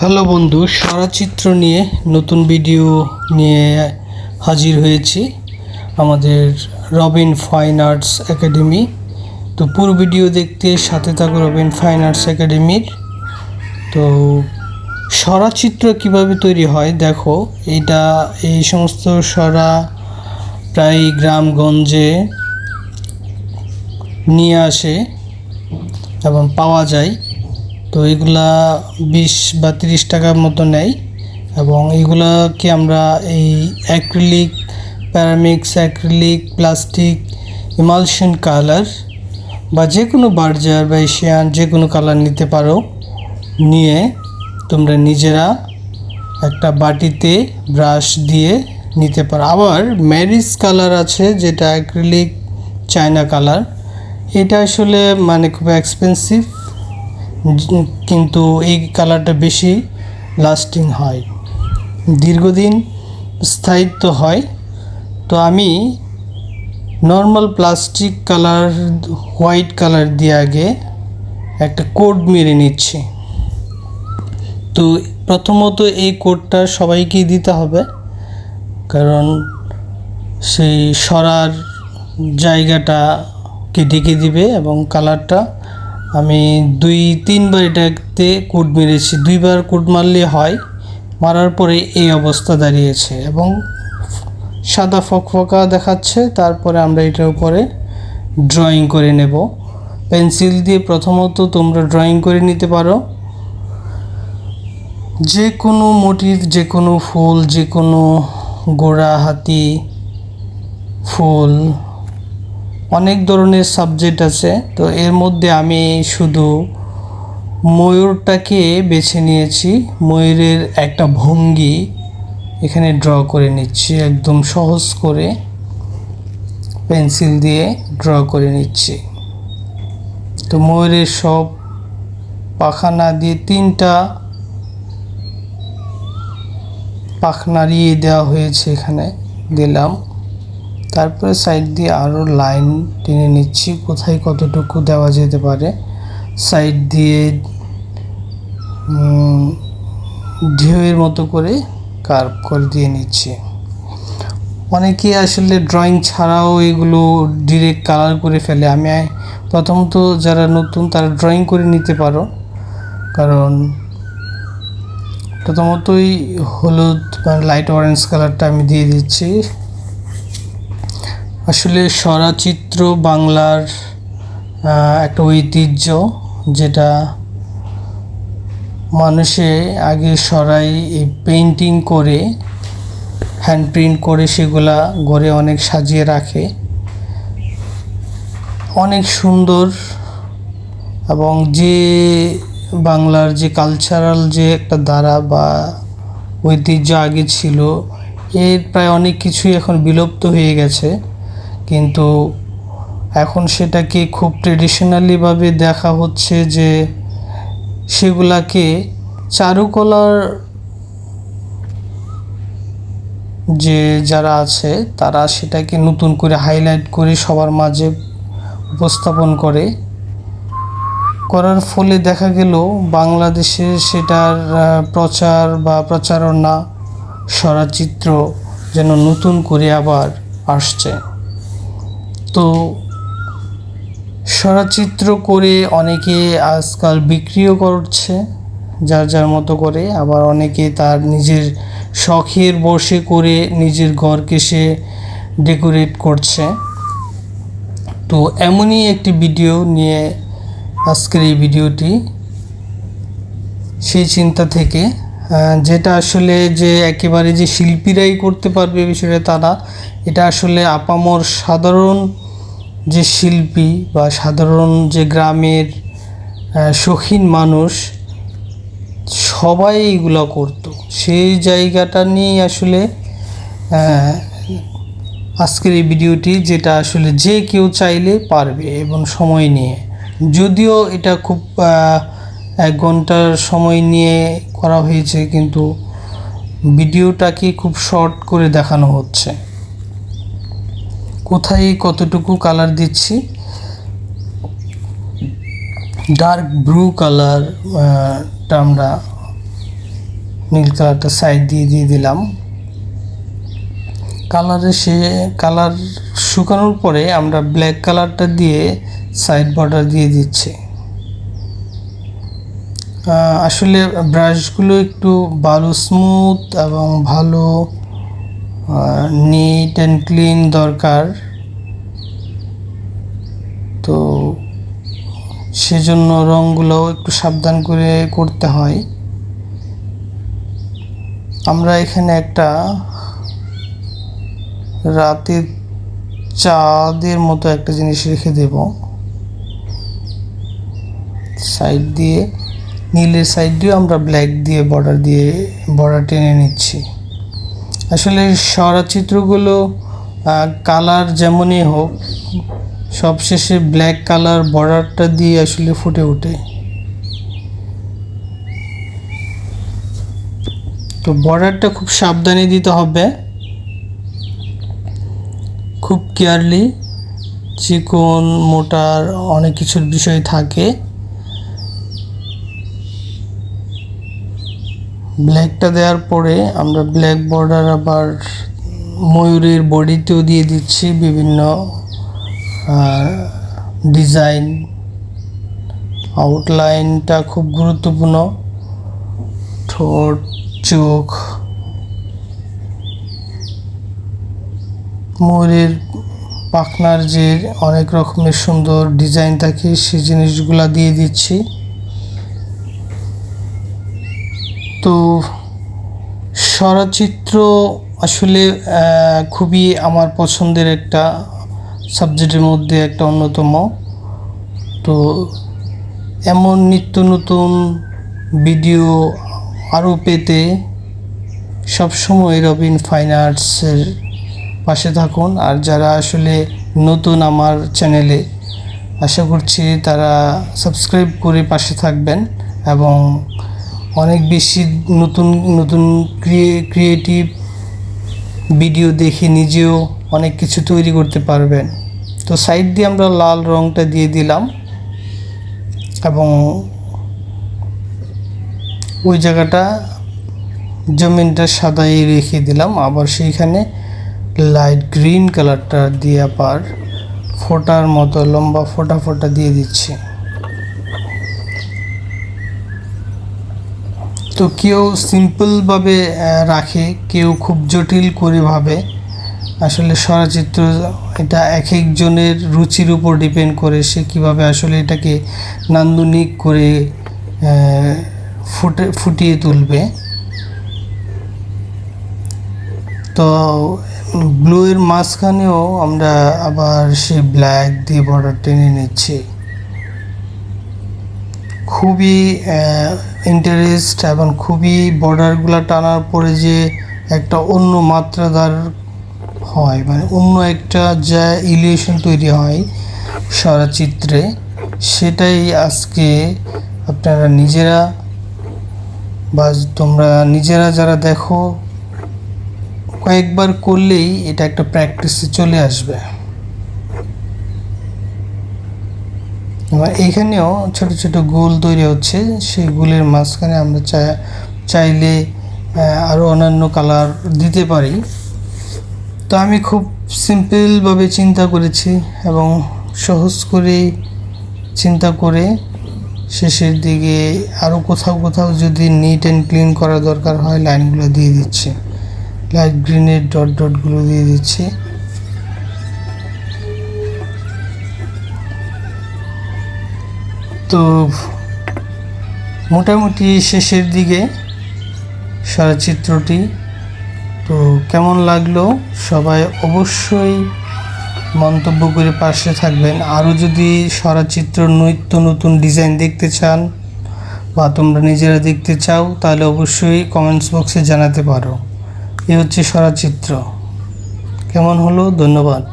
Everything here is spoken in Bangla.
হ্যালো বন্ধু, সারাচিত্র নিয়ে নতুন ভিডিও নিয়ে হাজির হয়েছি আমাদের রবিন ফাইন আর্টস একাডেমি তো পুরো ভিডিও দেখতে সাথে থাকো রবিন ফাইন আর্টস একাডেমির তো সরাচিত্র কীভাবে তৈরি হয় দেখো এটা এই সমস্ত সরা প্রায় গ্রামগঞ্জে নিয়ে আসে এবং পাওয়া যায়। তো এগুলা বিশ বা তিরিশ টাকার মতো নেয় এবং এগুলাকে আমরা এই অ্যাক্রিলিক প্যারামিক্স অ্যাক্রিলিক প্লাস্টিক ইমালশন কালার বা যে কোনো বার্জার বা এশিয়ান যে কোনো কালার নিতে পারো, নিয়ে তোমরা নিজেরা একটা বাটিতে ব্রাশ দিয়ে নিতে পারো। আবার ম্যারিজ কালার আছে যেটা অ্যাক্রিলিক চায়না কালার এটা আসলে মানে খুব এক্সপেন্সিভ কিন্তু এই কালারটা বেশি লাস্টিং হয়। দীর্ঘদিন স্থায়িত্ব হয়। তো আমি normal plastic colour white colour দিয়ে আগে একটা কোড মেরে নিচ্ছি। তো প্রথমত এই কোডটা সবাইকেই দিতে হবে। কারণ সেই সরার জায়গাটাকে ঢেকে দিবে এবং কালারটা আমি দুই, তিনবার এটাতে কোড মেরেছি। দুইবার কোড মারলে হয়, মারার পরে এই অবস্থা দাঁড়িয়েছে এবং সাদা ফকফকা দেখাচ্ছে, তারপরে আমরা এটার উপরে ড্রয়িং করে নেব। পেন্সিল দিয়ে প্রথমত তোমরা ড্রয়িং করে নিতে পারো। যে কোনো মোটিভ যে কোনো ফুল যে কোনো গোড়া, হাতি, ফুল অনেক ধরনের সাবজেক্ট আছে, তো এর মধ্যে আমি শুধু ময়ূরটাকে বেছে নিয়েছি। ময়ূরের একটা ভঙ্গি এখানে ড্র করে নিচ্ছি, একদম সহজ করে পেন্সিল দিয়ে ড্র করে নিচ্ছি। তো ময়ূরের সব পাখানা দিয়ে তিনটা পাখ নাড়িয়ে দেওয়া হয়েছে এখানে, দিলাম। তারপরে সাইড দিয়ে আরও লাইন টেনে নিচ্ছি। কোথায় কতটুকু দেওয়া যেতে পারে? সাইড দিয়ে ঢেউয়ের মতো করে কার্ভ করে দিয়ে নিচ্ছি। অনেকে আসলে ড্রয়িং ছাড়াও এগুলো ডিরেক্ট কালার করে ফেলে। আমি, প্রথমত যারা নতুন তারা ড্রয়িং করে নিতে পারো। কারণ প্রথমতই হলুদ মানে লাইট অরেঞ্জ কালারটা আমি দিয়ে দিচ্ছি। আসলে স্বরাচিত্র বাংলার একটা ঐতিহ্য যেটা মানুষে আগে সরাই এই পেন্টিং করে হ্যান্ড প্রিন্ট করে সেগুলা ঘরে অনেক সাজিয়ে রাখে। অনেক সুন্দর এবং যে বাংলার যে কালচারাল যে একটা ধারা বা ঐতিহ্য আগে ছিল, এর প্রায় অনেক কিছুই এখন বিলুপ্ত হয়ে গেছে। কিন্তু এখন সেটাকে খুব ট্রেডিশনালিভাবে দেখা হচ্ছে যে সেগুলাকে চারুকলার যে যারা আছে, তারা সেটাকে নতুন করে হাইলাইট করে সবার মাঝে উপস্থাপন করে। করার ফলে দেখা গেল বাংলাদেশে সেটার প্রচার বা প্রচারণা স্বরাচিত্র যেন নতুন করে আবার আসছে। তো স্বরাচিত্র করে অনেকে আজকাল বিক্রিও করছে, যার যার মতো করে। আবার অনেকে তার নিজের শখের বসে করে নিজের ঘরকে সে ডেকোরেট করছে। তো এমনই একটি ভিডিও নিয়ে আজকের এই ভিডিওটি। সেই চিন্তা থেকে যেটা আসলে যে একেবারে যে শিল্পীরাই করতে পারবে বিষয়টা তারা এটা আসলে আপামর সাধারণ যে শিল্পী বা সাধারণ যে গ্রামের শৌখিন মানুষ, সবাই এগুলো করতো। সেই জায়গাটা নিয়ে আসলে আজকের এই ভিডিওটি যেটা আসলে যে কেউ চাইলে পারবে এবং সময় নিয়ে। যদিও এটা খুব এক ঘণ্টার সময় নিয়ে করা হয়েছে, কিন্তু ভিডিওটাকে খুব শর্ট করে দেখানো হচ্ছে? কোথায় কতটুকু কালার দিচ্ছি? ডার্ক ব্লু কালারটা আমরা নীল কালারটা সাইড দিয়ে দিয়ে দিলাম। কালারে সে কালার শুকানোর পরে আমরা ব্ল্যাক কালারটা দিয়ে সাইড বর্ডার দিয়ে দিচ্ছি। আসলে ব্রাশগুলো একটু ভালো স্মুথ এবং ভালো নিট অ্যান্ড ক্লিন দরকার। তো সেজন্য রঙগুলো একটু সাবধান করে করতে হয়। আমরা এখানে একটা রাতের চাঁদের মতো একটা জিনিস রেখে দেব। সাইড দিয়ে। নীলের সাইড দিয়েও আমরা ব্ল্যাক দিয়ে বর্ডার দিয়ে বর্ডার টেনে নিচ্ছি। আসলে সরা চিত্রগুলো কালার যেমনই হোক, সবশেষে ব্ল্যাক কালার বর্ডারটা দিয়ে আসলে ফুটে ওঠে। তো বর্ডারটা খুব সাবধানে দিতে হবে। খুব কেয়ারলি চিকন মোটার অনেক কিছুর বিষয় থাকে। ব্ল্যাকটা দেওয়ার পরে আমরা ব্ল্যাক বর্ডার আবার ময়ূরের বডিতেও দিয়ে দিচ্ছি বিভিন্ন ডিজাইন আউটলাইনটা খুব গুরুত্বপূর্ণ। ঠোঁট, চোখ, ময়ূরের পাখনার যে অনেক রকমের সুন্দর ডিজাইন থাকে, সেই জিনিসগুলা দিয়ে দিচ্ছি। তো স্বরচিত্র আসলে খুবই আমার পছন্দের একটা সাবজেক্টের মধ্যে একটা অন্যতম। তো এমন নিত্য নতুন ভিডিও আরও পেতে সবসময় রবিন ফাইন আর্টসের পাশে থাকুন। আর যারা আসলে নতুন আমার চ্যানেলে, আশা করছি তারা সাবস্ক্রাইব করে পাশে থাকবেন এবং অনেক বেশি নতুন নতুন ক্রিয়েটিভ ভিডিও দেখে নিজেও অনেক কিছু তৈরি করতে পারবেন। তো সাইড দিয়ে আমরা লাল রংটা দিয়ে দিলাম এবং ওই জায়গাটা জমিনটা সাদাই রেখে দিলাম। আবার সেইখানে লাইট গ্রিন কালারটা দিয়ে আবার ফোটার মতো, লম্বা ফোটা ফোটা দিয়ে দিচ্ছি। তো কেউ সিম্পলভাবে রাখে, কেউ খুব জটিল করে ভাবে। আসলে স্বরচিত্র, এটা এক একজনের রুচির উপর ডিপেন্ড করে সে কীভাবে আসলে এটাকে নান্দনিক করে ফুটে, ফুটিয়ে তুলবে। তো ব্লুয়ের মাঝখানেও আমরা আবার সে ব্ল্যাক দিয়ে বর্ডার টেনে নিচ্ছি। খুবই ইন্টারেস্ট এবং খুবই বর্ডারগুলো টানার পরে যে একটা অন্য মাত্রাদার হয় মানে অন্য একটা যা ইলিউশন তৈরি হয় স্বরচিত্রে সেটাই আজকে আপনারা নিজেরা বা তোমরা নিজেরা যারা দেখো, কয়েকবার করলেই এটা একটা প্র্যাকটিসে চলে আসবে। এবার এখানেও ছোট ছোট গোল তৈরি হচ্ছে। সেই গোলের মাঝখানে আমরা চাইলে আরও অন্যান্য কালার দিতে পারি। তো আমি খুব সিম্পলভাবে চিন্তা করেছি এবং সহজ করে চিন্তা করে শেষের দিকে আরও কোথাও কোথাও যদি নিট অ্যান্ড ক্লিন করা দরকার হয় লাইনগুলো দিয়ে দিচ্ছি। লাইট গ্রিনের ডট ডটগুলো দিয়ে দিচ্ছি। মোটামুটি শেষের দিকে চিত্রটি তো কেমন লাগল? সবাই অবশ্যই মন্তব্য করে পাশে থাকবেন। আরও যদি চিত্র নিত্য নতুন ডিজাইন দেখতে চান বা তোমরা নিজেরা দেখতে চাও, তাহলে অবশ্যই কমেন্টস বক্সে জানাতে পারো। এ হচ্ছে চিত্র কেমন হলো? ধন্যবাদ।